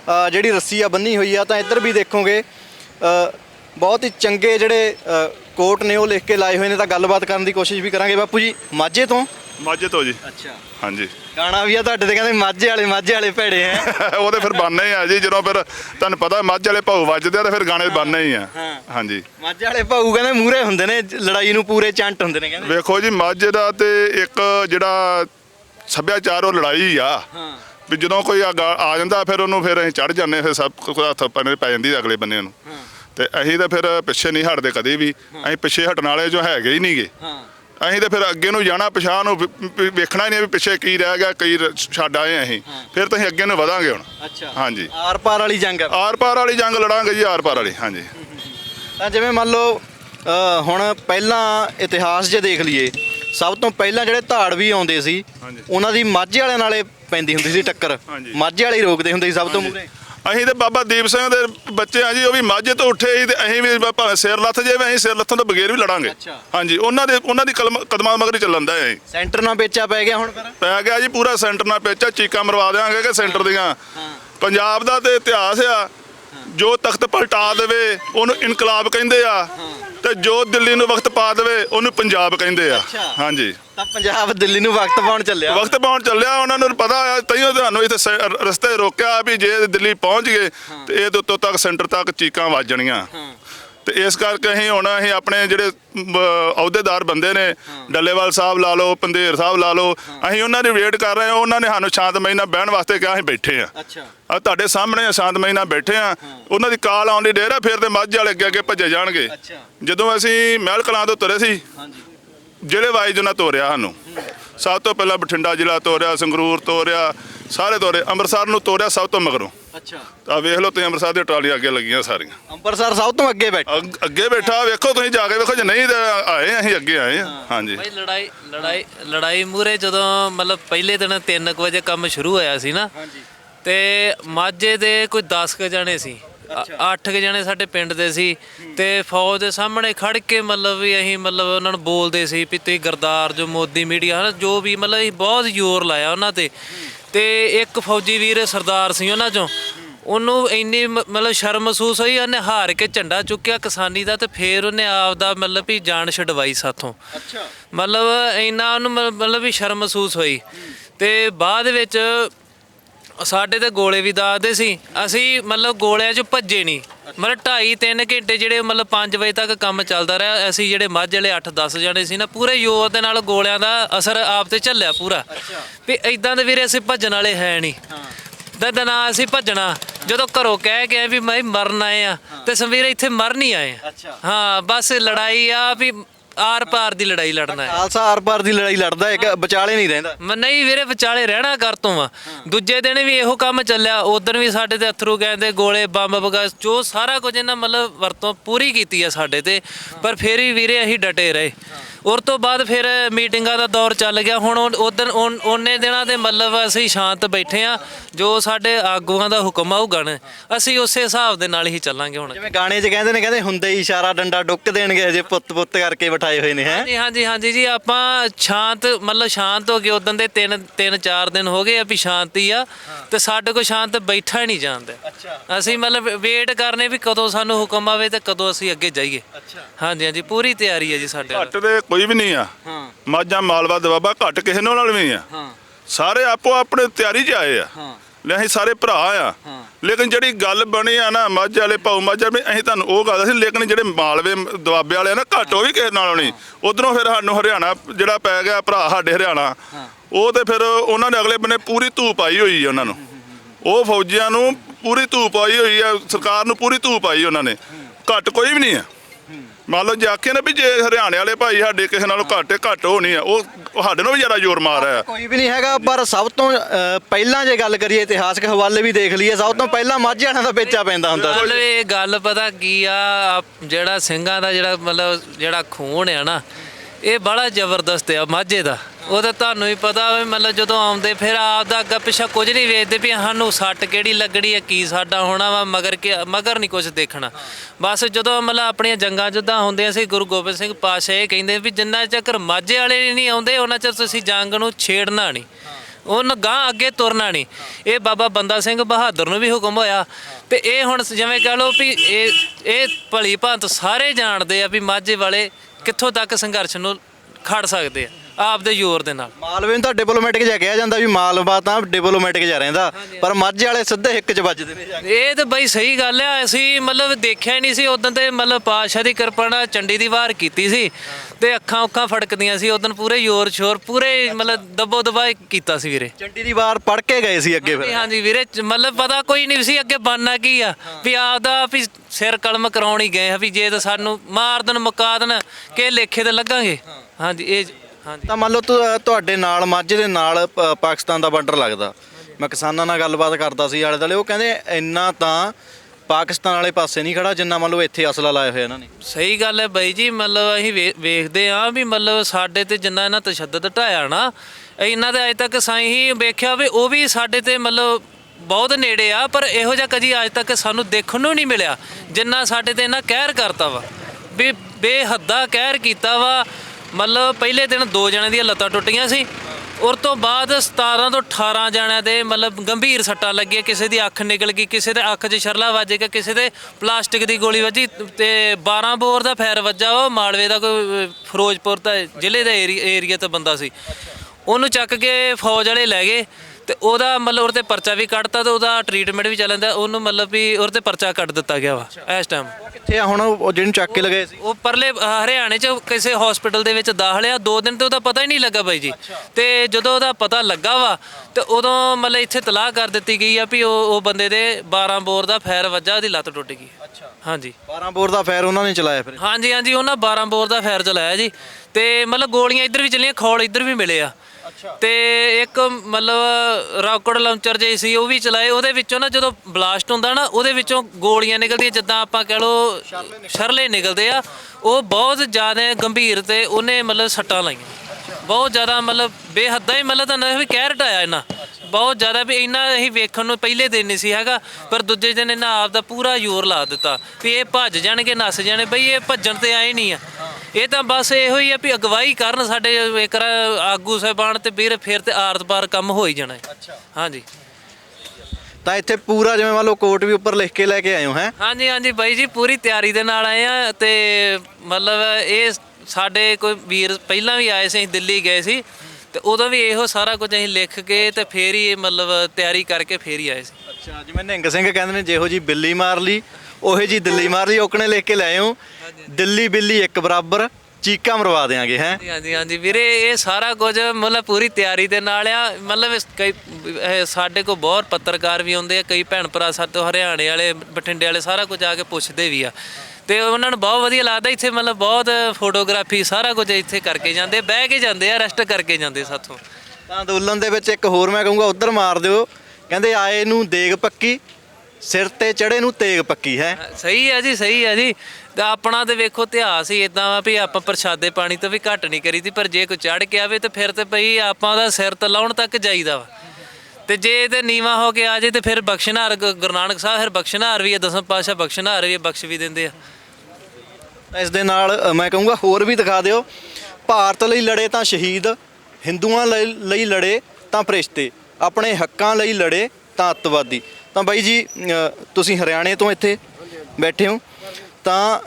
[SPEAKER 1] ਅ, ਜਿਹੜੀ ਰੱਸੀ ਆ ਬੰਨੀ ਹੋਈ ਆ ਤਾਂ ਇੱਧਰ ਵੀ ਦੇਖੋਗੇ ਅ, ਬਹੁਤ ਹੀ ਚੰਗੇ ਜਿਹੜੇ ਅ, ਕੋਟ ਨੇ ਉਹ ਲਿਖ ਕੇ ਲਾਏ ਹੋਏ ਨੇ ਤਾਂ ਗੱਲਬਾਤ ਕਰਨ ਦੀ ਕੋਸ਼ਿਸ਼ ਵੀ ਕਰਾਂਗੇ ਬਾਪੂ ਜੀ। ਮਾਝੇ ਤੋਂ?
[SPEAKER 2] ਮਾਝੇ ਤੋਂ ਜੀ।
[SPEAKER 1] ਅੱਛਾ।
[SPEAKER 2] ਹਾਂਜੀ।
[SPEAKER 1] ਗਾਣਾ ਵੀ ਆ ਤੁਹਾਡੇ ਤੇ ਕਹਿੰਦੇ ਮਾਝੇ ਵਾਲੇ ਮਾਝੇ ਵਾਲੇ ਭੇੜੇ ਆ।
[SPEAKER 2] ਉਹ ਤੇ ਫਿਰ ਬਣਨਾ ਹੀ ਆ ਜੀ ਜਦੋਂ ਫਿਰ ਤੁਹਾਨੂੰ ਪਤਾ ਮੱਝ ਵਾਲੇ ਭਾਉ ਵੱਜਦੇ ਆ ਤੇ ਫਿਰ ਗਾਣੇ ਬਣਨੇ ਹੀ ਆ।
[SPEAKER 1] ਹਾਂ।
[SPEAKER 2] ਹਾਂਜੀ।
[SPEAKER 1] ਮਾਝੇ ਵਾਲੇ ਭਾਊ ਕਹਿੰਦੇ ਮੂਰੇ ਹੁੰਦੇ ਨੇ ਲੜਾਈ ਨੂੰ ਪੂਰੇ ਚੰਟ ਹੁੰਦੇ ਨੇ ਕਹਿੰਦੇ।
[SPEAKER 2] ਵੇਖੋ ਜੀ ਮੱਝ ਦਾ ਤੇ ਇੱਕ ਜਿਹੜਾ ਸੱਭਿਆਚਾਰ ਉਹ ਲੜਾਈ ਆ
[SPEAKER 1] ਹਾਂ।
[SPEAKER 2] ਵੀ ਜਦੋਂ ਕੋਈ ਆ ਜਾਂਦਾ ਫਿਰ ਉਹਨੂੰ ਫਿਰ ਅਸੀਂ ਚੜ ਜਾਂਦੇ ਫਿਰ ਸਭ ਕੁਝ ਹੱਥ ਪੰਨੇ ਪੈ ਜਾਂਦੀ ਅਗਲੇ ਬੰਦੇ ਨੂੰ। ਤੇ ਅਸੀਂ ਤਾਂ ਫਿਰ ਪਿੱਛੇ ਨਹੀਂ ਹਟਦੇ ਕਦੇ ਵੀ। ਅਸੀਂ ਪਿੱਛੇ ਹਟਣ ਵਾਲੇ ਜੋ ਹੈਗੇ ਹੀ ਨਹੀਂਗੇ।
[SPEAKER 1] ਹਾਂ।
[SPEAKER 2] ਅਸੀਂ ਤਾਂ ਫਿਰ ਅੱਗੇ ਨੂੰ ਜਾਣਾ ਪਛਾਣ ਨੂੰ ਵੇਖਣਾ ਹੀ ਨਹੀਂ ਵੀ ਪਿੱਛੇ ਕੀ ਰਹਿ ਗਿਆ ਕਈ ਛੱਡ ਆਏ ਅਸੀਂ। ਫਿਰ ਤਾਂ ਅਸੀਂ ਅੱਗੇ ਨੂੰ ਵਧਾਂਗੇ ਹੁਣ।
[SPEAKER 1] ਅੱਛਾ।
[SPEAKER 2] ਹਾਂਜੀ।
[SPEAKER 1] ਆਰ ਪਾਰ ਵਾਲੀ ਜੰਗ
[SPEAKER 2] ਆਰ ਪਾਰ ਵਾਲੀ ਜੰਗ ਲੜਾਂਗੇ ਜੀ ਆਰ ਪਾਰ ਵਾਲੀ ਹਾਂਜੀ।
[SPEAKER 1] ਤਾਂ ਜਿਵੇਂ ਮੰਨ ਲਓ ਹੁਣ ਪਹਿਲਾਂ ਇਤਿਹਾਸ ਜੇ ਦੇਖ ਲਈਏ ਸਭ ਤੋਂ ਪਹਿਲਾਂ ਜਿਹੜੇ ਧਾੜ ਵੀ ਆਉਂਦੇ ਸੀ। ਉਹਨਾਂ ਦੀ ਮਾਝੇ ਵਾਲਿਆਂ ਨਾਲੇ ਪੈਂਦੀ ਹੁੰਦੀ ਸੀ ਟੱਕਰ। ਮਾਝੇ ਵਾਲੇ ਰੋਕਦੇ ਹੁੰਦੇ ਸੀ ਸਭ ਤੋਂ ਮੂਰੇ
[SPEAKER 2] ਅਸੀਂ ਤੇ ਬਾਬਾ ਦੀਪ ਸਿੰਘ ਦੇ ਬੱਚੇ ਆ ਜੀ ਉਹ ਵੀ ਮਾਝੇ ਤੋਂ ਉੱਠੇ ਸੀ ਤੇ ਅਸੀਂ ਵੀ ਭਾਵੇਂ ਸਿਰ ਲੱਥ ਜੇ ਅਸੀਂ ਸਿਰ ਲੱਥਣ ਤੋਂ ਬਗੈਰ ਵੀ ਲੜਾਂਗੇ। ਹਾਂਜੀ ਉਹਨਾਂ ਦੇ ਉਹਨਾਂ ਦੀ ਕਲਮ- ਕਦਮਾਂ ਮਗਰ ਹੀ ਚੱਲਣ ਦਾ ਹੈ
[SPEAKER 1] ਸੈਂਟਰ ਨਾਲ ਵੇਚਾ ਪੈ ਗਿਆ ਹੁਣ ਫਿਰ?
[SPEAKER 2] ਪੈ ਗਿਆ ਜੀ ਪੂਰਾ ਸੈਂਟਰ ਨਾਲ ਪੇਚਾ ਚੀਕਾਂ ਮਰਵਾ ਦੇਵਾਂਗੇ ਕਿ ਸੈਂਟਰ ਦੀਆਂ। ਪੰਜਾਬ ਦਾ ਤੇ ਇਤਿਹਾਸ ਆ। ਜੋ ਤਖਤ ਪਲਟਾ ਦੇਵੇ ਉਹਨੂੰ ਇਨਕਲਾਬ ਕਹਿੰਦੇ ਆ। ਤੇ ਜੋ ਦਿੱਲੀ ਨੂੰ ਵਕਤ ਪਾ ਦੇਵੇ ਉਹਨੂੰ ਪੰਜਾਬ ਕਹਿੰਦੇ ਆ। ਹਾਂਜੀ।
[SPEAKER 1] ਤਾਂ ਪੰਜਾਬ ਦਿੱਲੀ ਨੂੰ ਵਕਤ ਪਾਉਣ ਚੱਲਿਆ।
[SPEAKER 2] ਵਕਤ ਪਾਉਣ ਚੱਲਿਆ ਉਹਨਾਂ ਨੂੰ ਪਤਾ ਆ ਤਈਓ ਤੁਹਾਨੂੰ ਇੱਥੇ ਸ- ਰਸਤੇ ਰੋਕਿਆ ਵੀ ਜੇ ਦਿੱਲੀ ਪਹੁੰਚ ਗਏ ਤੇ ਇਹ ਉੱਤੋਂ ਤੱਕ ਸੈਂਟਰ ਤੱਕ ਚੀਕਾਂ ਵੱਜਣੀਆਂ ਤੇ ਇਸ ਕਰਕੇ ਅਸੀਂ ਹੁਣ ਅਸੀਂ ਆਪਣੇ ਜਿਹੜੇ ਅਹੁਦੇਦਾਰ ਬੰਦੇ ਨੇ ਡੱਲੇਵਾਲ ਸਾਹਿਬ ਲਾ ਲਓ ਪੰਧੇਰ ਸਾਹਿਬ ਲਾ ਲਓ ਅਸੀਂ ਉਹਨਾਂ ਦੀ ਵੇਟ ਕਰ ਰਹੇ ਹਾਂ ਉਹਨਾਂ ਨੇ ਸਾਨੂੰ ਸ਼ਾਂਤਮਈ ਨਾਲ ਬਹਿਣ ਵਾਸਤੇ ਕਿਹਾ ਅਸੀਂ ਬੈਠੇ ਆ
[SPEAKER 1] ਅੱਛਾ।
[SPEAKER 2] ਆ ਤੁਹਾਡੇ ਸਾਹਮਣੇ ਸ਼ਾਂਤਮਈ ਨਾਲ ਬੈਠੇ ਆ ਉਹਨਾਂ ਦੀ ਕਾਲ ਆਉਣ ਦੀ ਡੇਰ ਫਿਰ ਤੇ ਮੱਝ ਵਾਲੇ ਅੱਗੇ ਅੱਗੇ ਭੱਜੇ ਜਾਣਗੇ।
[SPEAKER 1] ਅੱਛਾ।
[SPEAKER 2] ਜਦੋਂ ਅਸੀਂ ਮਹਿਲ ਕਲਾਂ ਤੋਂ ਤੁਰੇ ਸੀ
[SPEAKER 1] ਹਾਂਜੀ।
[SPEAKER 2] ਜਿਹੜੇ ਵਾਈਜ ਉਹਨਾਂ ਤੋਰਿਆ ਸਾਨੂੰ। ਸਭ ਤੋਂ ਪਹਿਲਾਂ ਬਠਿੰਡਾ ਜ਼ਿਲ੍ਹਾ ਤੋਰਿਆ ਸੰਗਰੂਰ ਤੋਰਿਆ ਸਾਰੇ ਤੋਰੇ ਅੰਮ੍ਰਿਤਸਰ ਨੂੰ ਤੋਰਿਆ ਸਭ ਤੋਂ ਮਗਰੋਂ।
[SPEAKER 1] ਅੱਛਾ।
[SPEAKER 2] ਆ ਵੇਖ ਲਓ ਤੁਸੀਂ ਅੰਮ੍ਰਿਤਸਰ ਦੀਆਂ ਟਰਾਲੀਆਂ ਅੱਗੇ ਲੱਗੀਆਂ ਸਾਰੀਆਂ।
[SPEAKER 1] ਅੰਮ੍ਰਿਤਸਰ ਸਭ ਤੋਂ ਅੱਗੇ ਬੈਠਾ।
[SPEAKER 2] ਅੱਗ- ਅੱਗੇ ਬੈਠਾ ਵੇਖੋ ਤੁਸੀਂ ਜਾ ਕੇ ਵੇਖੋ ਜੇ ਨਹੀਂ ਤਾਂ ਆਏ ਅਸੀਂ ਅੱਗੇ ਆਏ ਆ। ਹਾਂਜੀ।
[SPEAKER 3] ਭਾਈ ਲੜਾਈ ਲੜਾਈ ਲੜਾਈ ਮੂਰੇ ਜਦੋਂ ਮਤਲਬ ਪਹਿਲੇ ਦਿਨ 3 ਵਜੇ ਕੰਮ ਸ਼ੁਰੂ ਹੋਇਆ ਸੀ ਨਾ
[SPEAKER 1] ਹਾਂਜੀ।
[SPEAKER 3] ਤੇ ਮਾਝੇ ਦੇ ਕੋਈ 10 ਕ ਜਣੇ ਸੀ। 8 ਕ ਜਣੇ ਸਾਡੇ ਪਿੰਡ ਦੇ ਸੀ ਤੇ ਫੌਜ ਦੇ ਸਾਹਮਣੇ ਖੜ ਕੇ ਮਤਲਬ ਵੀ ਅਸੀਂ ਮਤਲਬ ਉਹਨਾਂ ਨੂੰ ਬੋਲਦੇ ਸੀ ਵੀ ਤੁਸੀਂ ਗਰਦਾਰ ਜੋ ਮੋਦੀ ਮੀਡੀਆ ਹਨਾ ਜੋ ਵੀ ਮਤਲਬ ਅਸੀਂ ਬਹੁਤ ਜ਼ੋਰ ਲਾਇਆ ਉਹਨਾਂ ਤੇ। ਤੇ ਇੱਕ ਫੌਜੀ ਵੀਰ ਸਰਦਾਰ ਸੀ ਉਹਨਾਂ ਚੋਂ। ਉਹਨੂੰ ਇੰਨੀ ਮ- ਮਤਲਬ ਸ਼ਰਮ ਮਹਿਸੂਸ ਹੋਈ ਉਹਨੇ ਹਾਰ ਕੇ ਝੰਡਾ ਚੁੱਕਿਆ ਕਿਸਾਨੀ ਦਾ ਤੇ ਫੇਰ ਉਹਨੇ ਆਪ ਦਾ ਮਤਲਬ ਵੀ ਜਾਨ ਛਡਵਾਈ ਸਾਥੋਂ।
[SPEAKER 1] ਅੱਛਾ।
[SPEAKER 3] ਮਤਲਬ ਇੰਨਾ ਉਹਨੂੰ ਮ- ਮਤਲਬ ਵੀ ਸ਼ਰਮ ਮਹਿਸੂਸ ਹੋਈ। ਤੇ ਬਾਅਦ ਵਿੱਚ ਸਾਡੇ ਤੇ ਗੋਲੇ ਵੀ ਦਾਦੇ ਸੀ। ਅਸੀਂ ਮਤਲਬ ਗੋਲਿਆਂ 'ਚ ਭੱਜੇ ਨਹੀਂ ਮਤਲਬ 2.5 3 ਘੰਟੇ ਜਿਹੜੇ ਮਤਲਬ 5 ਵਜੇ ਤੱਕ ਕੰਮ ਚੱਲਦਾ ਰਿਹਾ। ਅਸੀਂ ਜਿਹੜੇ ਮੱਝ ਵਾਲੇ 8 10 ਜਣੇ ਸੀ ਨਾ ਪੂਰੇ ਜ਼ੋਰ ਦੇ ਨਾਲ ਗੋਲਿਆਂ ਦਾ ਅਸਰ ਆਪ ਤੇ ਝੱਲਿਆ ਪੂਰਾ। ਵੀ ਇਦਾਂ ਦੇ ਵੀਰੇ ਅਸੀਂ ਭੱਜਣ ਵਾਲੇ ਹੈ ਨਹੀਂ। ਦਦ ਨਾ ਅਸੀਂ ਭੱਜਣਾ। ਜਦੋਂ ਘਰੋਂ ਕਹਿ ਕੇ ਆਏ ਵੀ ਮੈਂ ਮਰਨ ਆਏ ਆ ਤੇ ਸੰਵੀਰ ਇੱਥੇ ਮਰ ਨਹੀਂ ਆਏ। ਹਾਂ ਬਸ ਲੜਾਈ ਆ ਵੀ ਆਰ ਪਾਰ ਦੀ ਲੜਾਈ ਲੜਨਾ ਹੈ।
[SPEAKER 1] ਖਾਲਸਾ ਆਰ-ਪਾਰ ਦੀ ਲੜਾਈ ਲੜਦਾ ਇੱਕ ਵਿਚਾਲੇ ਨਹੀਂ ਰਹਿੰਦਾ?
[SPEAKER 3] ਮੈਂ ਨਹੀਂ ਵੀਰੇ ਵਿਚਾਲੇ ਰਹਿਣਾ ਕਰ ਤੋਂ ਆ। ਦੂਜੇ ਦਿਨ ਵੀ ਇਹੋ ਕੰਮ ਚੱਲਿਆ। ਉਦੋਂ ਵੀ ਸਾਡੇ ਤੇ ਅਥਰੂ ਕਹਿੰਦੇ ਗੋਲੇ ਬੰਬ ਬਗਾ ਜੋ ਸਾਰਾ ਕੁਝ ਇਹਨਾਂ ਮਤਲਬ ਵਰਤੋਂ ਪੂਰੀ ਕੀਤੀ ਆ ਸਾਡੇ ਤੇ। ਪਰ ਫਿਰ ਵੀ ਵੀਰੇ ਅਸੀਂ ਡਟੇ ਰਹੇ। ਔਰ ਤੋਂ ਬਾਅਦ ਫਿਰ ਮੀਟਿੰਗਾਂ ਦਾ ਦੌਰ ਚੱਲ ਗਿਆ। ਹੁਣ ਉਦੋਂ ਉਹਨੇ ਦਿਨਾਂ ਦੇ ਮਤਲਬ ਅਸੀਂ ਸ਼ਾਂਤ ਬੈਠੇ ਆ ਜੋ ਸਾਡੇ ਆਗੂਆਂ ਦਾ ਹੁਕਮ ਆਊਗਾ ਨਾ ਅਸੀਂ ਉਸੇ ਹਿਸਾਬ ਦੇ ਨਾਲ ਹੀ ਚੱਲਾਂਗੇ ਹੁਣ।
[SPEAKER 1] ਜਿਵੇਂ ਗਾਣੇ 'ਚ ਕਹਿੰਦੇ ਨੇ ਕਹਿੰਦੇ ਹੁੰਦੇ ਹੀ ਇਸ਼ਾਰਾ ਡੰਡਾ ਡੁੱਕ ਦੇਣਗੇ ਹਜੇ ਪੁੱਤ ਪੁੱਤ ਕਰਕੇ ਬਿਠਾਏ ਹੋਏ ਨੇ ਹੈ?
[SPEAKER 3] ਹਾਂਜੀ ਹਾਂਜੀ ਹਾਂਜੀ ਜੀ ਆਪਾਂ ਸ਼ਾਂਤ ਮਤਲਬ ਸ਼ਾਂਤ ਹੋ ਗਏ ਉਦੋਂ ਦੇ ਤਿੰਨ ਤਿੰਨ ਚਾਰ ਦਿਨ ਹੋ ਗਏ ਆ ਵੀ ਸ਼ਾਂਤੀ ਆ ਤੇ ਸਾਡੇ ਕੋਲ ਸ਼ਾਂਤ ਬੈਠਾ ਹੀ ਨਹੀਂ ਜਾਂਦਾ।
[SPEAKER 1] ਅੱਛਾ।
[SPEAKER 3] ਅਸੀਂ ਮਤਲਬ ਵੇਟ ਕਰਨੇ ਵੀ ਕਦੋਂ ਸਾਨੂੰ ਹੁਕਮ ਆਵੇ ਤੇ ਕਦੋਂ ਅਸੀਂ ਅੱਗੇ ਜਾਈਏ।
[SPEAKER 1] ਅੱਛਾ।
[SPEAKER 3] ਹਾਂਜੀ ਹਾਂਜੀ ਪੂਰੀ ਤਿਆਰੀ ਹੈ ਜੀ ਸਾਡੇ
[SPEAKER 2] ਘੱਟ ਦੇ ਕੋਈ ਵੀ ਨਹੀਂ ਆ।
[SPEAKER 1] ਹਾਂ।
[SPEAKER 2] ਮਾਝਾ ਮਾਲਵਾ ਦਵਾਬਾ ਘੱਟ ਕਿਸੇ ਨਾਲ ਵੀ ਨਹੀਂ ਆ।
[SPEAKER 1] ਹਾਂ।
[SPEAKER 2] ਸਾਰੇ ਆਪੋ ਆਪਣੇ ਤਿਆਰੀ 'ਚ ਆਏ ਆ।
[SPEAKER 1] ਹਾਂ।
[SPEAKER 2] ਲੈ ਅਸੀਂ ਸਾਰੇ ਭਰਾ ਆ।
[SPEAKER 1] ਹਾਂ।
[SPEAKER 2] ਲੇਕਿਨ ਜਿਹੜੀ ਗੱਲ ਬਣੀ ਆ ਨਾ ਮੱਝ ਵਾਲੇ ਭਾਉ ਮੱਝ ਵਾਲੇ ਅਸੀਂ ਤੁਹਾਨੂੰ ਉਹ ਗੱਲ ਸੀ ਲੇਕਿਨ ਜਿਹੜੇ ਮਾਲਵੇ ਦੁਆਬੇ ਵਾਲੇ ਆ ਨਾ ਘੱਟ ਉਹ ਵੀ ਕਿਸੇ ਨਾਲੋਂ ਨਹੀਂ। ਉਧਰੋਂ ਫਿਰ ਸਾਨੂੰ ਹਰਿਆਣਾ ਜਿਹੜਾ ਪੈ ਗਿਆ ਭਰਾ ਸਾਡੇ ਹਰਿਆਣਾ ਉਹ ਤੇ ਫਿਰ ਉਹਨਾਂ ਨੇ ਅਗਲੇ ਬੰਨੇ ਪੂਰੀ ਧੂਪ ਆਈ ਹੋਈ ਆ ਉਹਨਾਂ ਨੂੰ। ਉਹ ਫੌਜੀਆਂ ਨੂੰ ਪੂਰੀ ਧੂਪ ਆਈ ਹੋਈ ਆ ਸਰਕਾਰ ਨੂੰ ਪੂਰੀ ਧੂਪ ਆਈ ਉਹਨਾਂ ਨੇ। ਘੱਟ ਕੋਈ ਵੀ ਨਹੀਂ ਆ। ਮੰਨ ਲਓ ਜੇ ਆਖੇ ਨਾ ਵੀ ਜੇ ਹਰਿਆਣੇ ਵਾਲੇ ਭਾਈ ਸਾਡੇ ਕਿਸੇ ਨਾਲੋਂ ਘੱਟ ਘੱਟ ਨਹੀਂ ਆ ਉਹ ਸਾਡੇ ਨਾਲੋਂ ਵੀ ਜ਼ਿਆਦਾ ਜ਼ੋਰ ਮਾਰ ਰਿਹਾ
[SPEAKER 1] ਕੋਈ ਵੀ ਨਹੀਂ ਹੈਗਾ ਪਰ ਸਭ ਤੋਂ ਅ, ਪਹਿਲਾਂ ਜੇ ਗੱਲ ਕਰੀਏ ਇਤਿਹਾਸਕ ਹਵਾਲੇ ਵੀ ਦੇਖ ਲਈਏ ਸਭ ਤੋਂ ਪਹਿਲਾਂ ਮਾਝਿਆਣਾ ਦਾ ਵੇਚਾ ਪੈਂਦਾ ਹੁੰਦਾ ਸੀ।
[SPEAKER 3] ਮਤਲਬ ਇਹ ਗੱਲ ਪਤਾ ਕੀ ਆ ਆਪ- ਜਿਹੜਾ ਸਿੰਘਾਂ ਦਾ ਜਿਹੜਾ ਮਤਲਬ ਜਿਹੜਾ ਖੂਨ ਆ ਨਾ ਇਹ ਬੜਾ ਜ਼ਬਰਦਸਤ ਆ ਮਾਝੇ ਦਾ। ਉਹ ਤਾਂ ਤੁਹਾਨੂੰ ਵੀ ਪਤਾ ਵੀ ਮਤਲਬ ਜਦੋਂ ਆਉਂਦੇ ਫਿਰ ਆਪ ਦਾ ਅੱਗਾ ਪਿੱਛਾ ਕੁਝ ਨਹੀਂ ਵੇਖਦੇ ਵੀ ਸਾਨੂੰ ਸੱਟ ਕਿਹੜੀ ਲੱਗਣੀ ਹੈ ਕੀ ਸਾਡਾ ਹੋਣਾ ਵਾ, ਮਗਰ ਕਿ, ਮਗਰ ਨਹੀਂ ਕੁਝ ਦੇਖਣਾ। ਬਸ ਜਦੋਂ ਮਤਲਬ ਆਪਣੀਆਂ ਜੰਗਾਂ ਜੁੱਦਾਂ ਹੁੰਦੀਆਂ ਸੀ, ਗੁਰੂ ਗੋਬਿੰਦ ਸਿੰਘ ਪਾਤਸ਼ਾਹ ਇਹ ਕਹਿੰਦੇ ਵੀ ਜਿੰਨਾ ਚੱਕਰ ਮਾਝੇ ਵਾਲੇ ਨਹੀਂ ਆਉਂਦੇ, ਉਹਨਾਂ ਚਿਰ ਤੁਸੀਂ ਜੰਗ ਨੂੰ ਛੇੜਨਾ ਨਹੀਂ। ਉਹਨ ਗਾਂ ਅੱਗੇ ਤੁਰਨਾ ਨਹੀਂ। ਇਹ ਬਾਬਾ ਬੰਦਾ ਸਿੰਘ ਬਹਾਦਰ ਨੂੰ ਵੀ ਹੁਕਮ ਹੋਇਆ। ਤੇ ਇਹ ਹੁਣ ਜਿਵੇਂ ਕਹ ਲਓ ਵੀ ਇਹ ਇਹ ਭਲੀ ਭਾਂਤ ਸਾਰੇ ਜਾਣਦੇ ਆ ਵੀ ਮਾਝੇ ਵਾਲੇ ਕਿੱਥੋਂ ਤੱਕ ਸੰਘਰਸ਼ ਨੂੰ ਖੜ ਸਕਦੇ ਆ? ਆਪ ਦੇ ਜ਼ੋਰ ਦੇ ਨਾਲ।
[SPEAKER 1] ਮਾਲਵੇ ਨੂੰ ਤਾਂ ਡਿਪਲੋਮੈਟਿਕ ਜਿਹਾ ਕਿਹਾ ਜਾਂਦਾ ਵੀ ਮਾਲਵਾ ਤਾਂ ਡਿਪਲੋਮੈਟਿਕ ਜਿਹਾ ਰਹਿੰਦਾ ਪਰ ਮਾਝੇ ਵਾਲੇ ਸਿੱਧੇ ਹਿੱਕ 'ਚ ਵੱਜਦੇ ਨੇ ਜਾ ਕੇ।
[SPEAKER 3] ਇਹ ਤਾਂ ਬਈ ਸਹੀ ਗੱਲ ਆ ਅਸੀਂ ਮਤਲਬ ਦੇਖਿਆ ਹੀ ਨਹੀਂ ਸੀ ਉਦੋਂ ਤੇ ਮਤਲਬ ਪਾਤਸ਼ਾਹ ਦੀ ਕਿਰਪਾ ਨਾਲ ਚੰਡੀ ਦੀ ਵਾਰ ਕੀਤੀ ਸੀ ਤੇ ਅੱਖਾਂ ਉੱਖਾਂ ਫੜਕਦੀਆਂ ਸੀ ਉਦੋਂ ਪੂਰੇ ਜ਼ੋਰ ਸ਼ੋਰ ਪੂਰੇ ਮਤਲਬ ਦਬੋ ਦਬਾ ਕੀਤਾ ਸੀ ਵੀਰੇ।
[SPEAKER 1] ਚੰਡੀ ਦੀ ਵਾਰ ਪੜ ਕੇ ਗਏ ਸੀ ਅੱਗੇ ਫਿਰ।
[SPEAKER 3] ਹਾਂਜੀ ਵੀਰੇ ਚ- ਮਤਲਬ ਪਤਾ ਕੋਈ ਨਹੀਂ ਸੀ ਅੱਗੇ ਬਣਨਾ ਕੀ ਆ ਵੀ ਆਪਦਾ ਵੀ ਸਿਰ ਕਲਮ ਕਰਾਉਣ ਹੀ ਗਏ ਆ ਵੀ ਜੇ ਤਾਂ ਸਾਨੂੰ ਮਾਰ ਦੇਣ ਮੁਕਾ ਦੇਣ ਕਿ ਲੇਖੇ ਤੇ ਲੱਗਾਂਗੇ। ਹਾਂਜੀ ਇਹ
[SPEAKER 1] ਤਾਂ ਮੰਨ ਲਓ ਤੁ- ਤੁਹਾਡੇ ਨਾਲ ਮਾਝੇ ਦੇ ਨਾਲ ਪ- ਪਾਕਿਸਤਾਨ ਦਾ ਬਾਰਡਰ ਲੱਗਦਾ। ਮੈਂ ਕਿਸਾਨਾਂ ਨਾਲ ਗੱਲਬਾਤ ਕਰਦਾ ਸੀ ਆਲੇ ਦੁਆਲੇ ਉਹ ਕਹਿੰਦੇ ਇੰਨਾ ਤਾਂ ਪਾਕਿਸਤਾਨ ਵਾਲੇ ਪਾਸੇ ਨਹੀਂ ਖੜਾ ਜਿੰਨਾ ਮੰਨ ਲਓ ਇੱਥੇ ਅਸਲਾ ਲਾਇਆ ਹੋਇਆ ਇਹਨਾਂ ਨੇ।
[SPEAKER 3] ਸਹੀ ਗੱਲ ਹੈ ਬਾਈ ਜੀ ਮਤਲਬ ਅਸੀਂ ਵੇ- ਵੇਖਦੇ ਆ ਵੀ ਮਤਲਬ ਸਾਡੇ ਤੇ ਜਿੰਨਾ ਇਹਨਾਂ ਤਸ਼ੱਦਦ ਢਾਇਆ ਨਾ ਇਹਨਾਂ ਦੇ ਅਜੇ ਤੱਕ ਸਾਈਂ ਹੀ ਵੇਖਿਆ ਵੀ ਉਹ ਵੀ ਸਾਡੇ ਤੇ ਮਤਲਬ ਬਹੁਤ ਨੇੜੇ ਆ ਪਰ ਇਹੋ ਜਿਹਾ ਕਦੀ ਅੱਜ ਤੱਕ ਸਾਨੂੰ ਦੇਖਣ ਨੂੰ ਨਹੀਂ ਮਿਲਿਆ ਜਿੰਨਾ ਸਾਡੇ ਤੇ ਇਹਨਾਂ ਕਹਿਰ ਕਰਤਾ ਵਾ। ਵੀ ਬੇਹੱਦਾ ਕਹਿਰ ਕੀਤਾ ਵਾ ਮਤਲਬ ਪਹਿਲੇ ਦਿਨ ਦੋ ਜਣਿਆਂ ਦੀਆਂ ਲੱਤਾਂ ਟੁੱਟੀਆਂ ਸੀ। ਔਰ ਤੋਂ ਬਾਅਦ 17 ਤੋਂ 18 ਜਣਿਆਂ ਦੇ ਮਤਲਬ ਗੰਭੀਰ ਸੱਟਾਂ ਲੱਗੀਆਂ। ਕਿਸੇ ਦੀ ਅੱਖ ਨਿਕਲ ਗਈ, ਕਿਸੇ ਦੇ ਅੱਖ 'ਚ ਸ਼ਰਲਾ ਵੱਜ ਗਿਆ, ਕਿਸੇ ਦੇ ਪਲਾਸਟਿਕ ਦੀ ਗੋਲੀ ਵੱਜੀ ਤੇ 12 ਬੋਰ ਦਾ ਫੈਰ ਵੱਜਾ। ਉਹ ਮਾਲਵੇ ਦਾ ਕੋਈ ਫਿਰੋਜ਼ਪੁਰ ਦਾ ਜ਼ਿਲ੍ਹੇ ਦਾ ਏਰੀਆ ਤੋਂ ਬੰਦਾ ਸੀ। ਉਹਨੂੰ ਚੱਕ ਕੇ ਫੌਜ ਵਾਲੇ ਲੈ ਗਏ। ਤੇ ਉਹਦਾ ਮਤਲਬ ਉਹਦੇ ਤੇ ਪਰਚਾ ਵੀ ਕੱਢਤਾ ਤੇ ਉਹਦਾ ਟ੍ਰੀਟਮੈਂਟ ਵੀ ਚੱਲਦਾ ਉਹਨੂੰ ਮਤਲਬ ਵੀ ਉਹਦੇ ਤੇ ਪਰਚਾ ਕੱਢ ਦਿੱਤਾ ਗਿਆ ਵਾ ਇਸ ਟਾਈਮ
[SPEAKER 1] ਕਿੱਥੇ ਆ ਹੁਣ ਉਹ ਜਿਹਨੂੰ ਚੱਕ ਕੇ ਲਗਾਏ ਸੀ?
[SPEAKER 3] ਉਹ ਪਰਲੇ ਹਰਿਆਣੇ ਚ ਕਿਸੇ ਹਸਪੀਟਲ ਦੇ ਵਿੱਚ ਦਾਖਲ ਆ ਦੋ ਦਿਨ ਤੇ ਉਹਦਾ ਪਤਾ ਹੀ ਨਹੀਂ ਲੱਗਾ ਬਾਈ ਜੀ। ਤੇ ਜਦੋਂ ਉਹਦਾ ਪਤਾ ਲੱਗਾ ਵਾ ਤੇ ਉਦੋਂ ਮਤਲਬ ਇੱਥੇ ਤਲਾਹ ਕਰ ਦਿੱਤੀ ਗਈ ਆ ਵੀ ਉਹ ਉਹ ਬੰਦੇ ਦੇ 12 ਬੋਰ ਦਾ ਫੈਰ ਵੱਜਾ ਉਹਦੀ ਲੱਤ ਟੁੱਟ ਗਈ।
[SPEAKER 1] ਅੱਛਾ।
[SPEAKER 3] ਹਾਂਜੀ।
[SPEAKER 1] 12 ਬੋਰ ਦਾ ਫਾਇਰ ਉਹਨਾਂ ਨੇ ਚਲਾਇਆ ਫਿਰ?
[SPEAKER 3] ਹਾਂਜੀ ਹਾਂਜੀ ਉਹਨਾਂ 12 ਬੋਰ ਦਾ ਫੈਰ ਚਲਾਇਆ ਜੀ। ਤੇ ਮਤਲਬ ਗੋਲੀਆਂ ਇੱਧਰ ਵੀ ਚੱਲੀਆਂ ਖੌਲ ਇੱਧਰ ਵੀ ਮਿਲੇ ਆ। ਤੇ ਇੱਕ ਮਤਲਬ ਰਾਕਟ ਲਾਂਚਰ ਜਿਹੀ ਸੀ ਉਹ ਵੀ ਚਲਾਏ। ਉਹਦੇ ਵਿੱਚੋਂ ਨਾ ਜਦੋਂ ਬਲਾਸਟ ਹੁੰਦਾ ਨਾ ਉਹਦੇ ਵਿੱਚੋਂ ਗੋਲੀਆਂ ਨਿਕਲਦੀਆਂ ਜਿੱਦਾਂ ਆਪਾਂ ਕਹ ਲੋ ਸ਼ਰਲੇ ਨਿਕਲਦੇ ਆ। ਉਹ ਬਹੁਤ ਜ਼ਿਆਦਾ ਗੰਭੀਰ ਤੇ ਉਹਨੇ ਮਤਲਬ ਸੱਟਾਂ ਲਾਈਆਂ। ਬਹੁਤ ਜ਼ਿਆਦਾ ਮਤਲਬ ਬੇਹੱਦਾਂ ਹੀ ਮਤਲਬ ਤਾਂ ਵੀ ਕਹਿ ਰਟਾਇਆ ਇਹਨਾਂ। ਬਹੁਤ ਜ਼ਿਆਦਾ ਵੀ ਇੰਨਾ ਅਸੀਂ ਵੇਖਣ ਨੂੰ ਪਹਿਲੇ ਦਿਨ ਨਹੀਂ ਸੀ ਹੈਗਾ ਪਰ ਦੂਜੇ ਦਿਨ ਇਹਨਾਂ ਆਪ ਦਾ ਪੂਰਾ ਜ਼ੋਰ ਲਾ ਦਿੱਤਾ ਵੀ ਇਹ ਭੱਜ ਜਾਣਗੇ ਨੱਸ ਜਾਣੇ ਬਈ ਇਹ ਭੱਜਣ ਤੇ ਆਏ ਨਹੀਂ ਆ। ਇਹ ਤਾਂ ਬਸ ਇਹੋ ਹੀ ਆ ਵੀ ਅਗਵਾਈ ਕਰਨ ਸਾਡੇ ਇੱਕ ਆਗੂ ਸਾਹਿਬਾਨ ਤੇ ਵੀਰ ਫਿਰ ਤੇ ਆਰਤ-ਪਾਰ ਕੰਮ ਹੋ ਹੀ ਜਾਣਾ। ਹੈ ਹਾਂਜੀ।
[SPEAKER 1] ਤਾਂ ਇੱਥੇ ਪੂਰਾ ਜਿਵੇਂ ਮੰਨ ਲਓ ਕੋਟ ਵੀ ਉੱਪਰ ਲਿਖ ਕੇ ਲੈ ਕੇ ਆਏ ਹੋ ਹੈ?
[SPEAKER 3] ਹਾਂਜੀ ਹਾਂਜੀ ਬਾਈ ਜੀ ਪੂਰੀ ਤਿਆਰੀ ਦੇ ਨਾਲ ਆਏ ਆ ਤੇ ਮਤਲਬ ਇਹ ਸਾਡੇ ਕੋਈ ਵੀਰ ਪਹਿਲਾਂ ਵੀ ਆਏ ਸੀ ਦਿੱਲੀ ਗਏ ਸੀ ਤੇ ਉਦੋਂ ਵੀ ਇਹੋ ਸਾਰਾ ਕੁਝ ਅਸੀਂ ਲਿਖ ਕੇ ਤੇ ਫੇਰ ਹੀ ਇਹ ਮਤਲਬ ਤਿਆਰੀ ਕਰਕੇ ਫੇਰ ਹੀ ਆਏ ਸੀ।
[SPEAKER 1] ਅੱਛਾ ਜਿਵੇਂ ਨਿਹੰਗ ਸਿੰਘ ਕਹਿੰਦੇ ਨੇ ਜਿਹੋ ਜੀ ਬਿੱਲੀ ਮਾਰ ਲਈ ਉਹੇ ਜੀ ਦਿੱਲੀ ਮਾਰ ਲਈ ਓਕਣੇ ਲਿਖ ਕੇ ਲੈ ਹੋ ਦਿੱਲੀ ਬਿੱਲੀ ਇੱਕ ਬਰਾਬਰ ਚੀਕਾਂ ਮਰਵਾ ਦੇਾਂਗੇ ਹੈ?
[SPEAKER 3] ਹਾਂਜੀ, ਹਾਂਜੀ ਹਾਂਜੀ ਵੀਰੇ ਇਹ ਸਾਰਾ ਕੁਝ ਮਤਲਬ ਪੂਰੀ ਤਿਆਰੀ ਦੇ ਨਾਲ ਆ। ਮਤਲਬ ਇਸ ਕਈ ਇਹ ਸਾਡੇ ਕੋਲ ਬਹੁਤ ਪੱਤਰਕਾਰ ਵੀ ਆਉਂਦੇ ਆ ਕਈ ਭੈਣ ਭਰਾ ਸਾਡੇ ਤੋਂ ਹਰਿਆਣੇ ਵਾਲੇ ਬਠਿੰਡੇ ਵਾਲੇ ਸਾਰਾ ਕੁਝ ਆ ਕੇ ਪੁੱਛਦੇ ਵੀ ਆ। ਤੇ ਉਹਨਾਂ ਨੂੰ ਬਹੁਤ ਵਧੀਆ ਲੱਗਦਾ ਇੱਥੇ ਮਤਲਬ ਬਹੁਤ ਫੋਟੋਗ੍ਰਾਫੀ ਸਾਰਾ ਕੁਝ ਇੱਥੇ ਕਰਕੇ ਜਾਂਦੇ ਬਹਿ ਕੇ ਜਾਂਦੇ ਆ ਰੈਸਟ ਕਰਕੇ ਜਾਂਦੇ ਸਾਥੋਂ।
[SPEAKER 1] ਤਾਂ ਅੰਦੋਲਨ ਦੇ ਵਿੱਚ ਇੱਕ ਹੋਰ ਮੈਂ ਕਹੂੰਗਾ ਉਧਰ ਮਾਰ ਦਿਓ। ਕਹਿੰਦੇ ਆਏ ਨੂੰ ਦੇਗ ਪੱਕੀ ਸਿਰ ਤੇ ਚੜੇ ਨੂੰ ਤੇਗ ਪੱਕੀ ਹੈ।
[SPEAKER 3] ਸਹੀ ਹੈ ਜੀ ਸਹੀ ਹੈ ਜੀ। ਤਾਂ ਆਪਣਾ ਤੇ ਵੇਖੋ ਇਤਿਹਾਸ ਹੀ ਇਦਾਂ ਵਾ ਵੀ ਆਪਾਂ ਪ੍ਰਸ਼ਾਦੇ ਪਾਣੀ ਤੋਂ ਵੀ ਘੱਟ ਨਹੀਂ ਕਰੀਦੀ ਪਰ ਜੇ ਕੋਈ ਚੜ ਕੇ ਆਵੇ ਤੇ ਫਿਰ ਤੇ ਭਈ ਆਪਾਂ ਦਾ ਸਿਰ ਤੇ ਲਾਉਣ ਤੱਕ ਜਾਈਦਾ ਵਾ। ਤੇ ਜੇ ਤੇ ਨੀਵਾ ਹੋ ਕੇ ਆ ਜੇ ਤੇ ਫਿਰ ਬਖਸ਼ਨਾਰ ਗੁ- ਗੁਰੂ ਨਾਨਕ ਸਾਹਿਬ ਫਿਰ ਬਖਸ਼ਨਾਰ ਵੀ ਹੈ ਦਸਮ ਪਾਤਸ਼ਾਹ ਬਖਸ਼ਨਾਰ ਵੀ ਹੈ, ਬਖਸ਼ ਵੀ ਦਿੰਦੇ ਆ।
[SPEAKER 1] ਤਾਂ ਇਸ ਦੇ ਨਾਲ ਅ, ਮੈਂ ਕਹੂੰਗਾ ਹੋਰ ਵੀ ਦਿਖਾ ਦਿਓ। ਭਾਰਤ ਲਈ ਲੜੇ ਤਾਂ ਸ਼ਹੀਦ ਹਿੰਦੂਆਂ ਲਈ ਲਈ ਲੜੇ ਤਾਂ ਫਰਿਸ਼ਤੇ। ਆਪਣੇ ਹੱਕਾਂ ਲਈ ਲੜੇ ਤਾਂ ਅੱਤਵਾਦੀ। ਤਾਂ ਬਾਈ ਜੀ ਅ, ਤੁਸੀਂ ਹਰਿਆਣੇ ਤੋਂ ਇੱਥੇ ਬੈਠੇ ਹੋ ਤਾਂ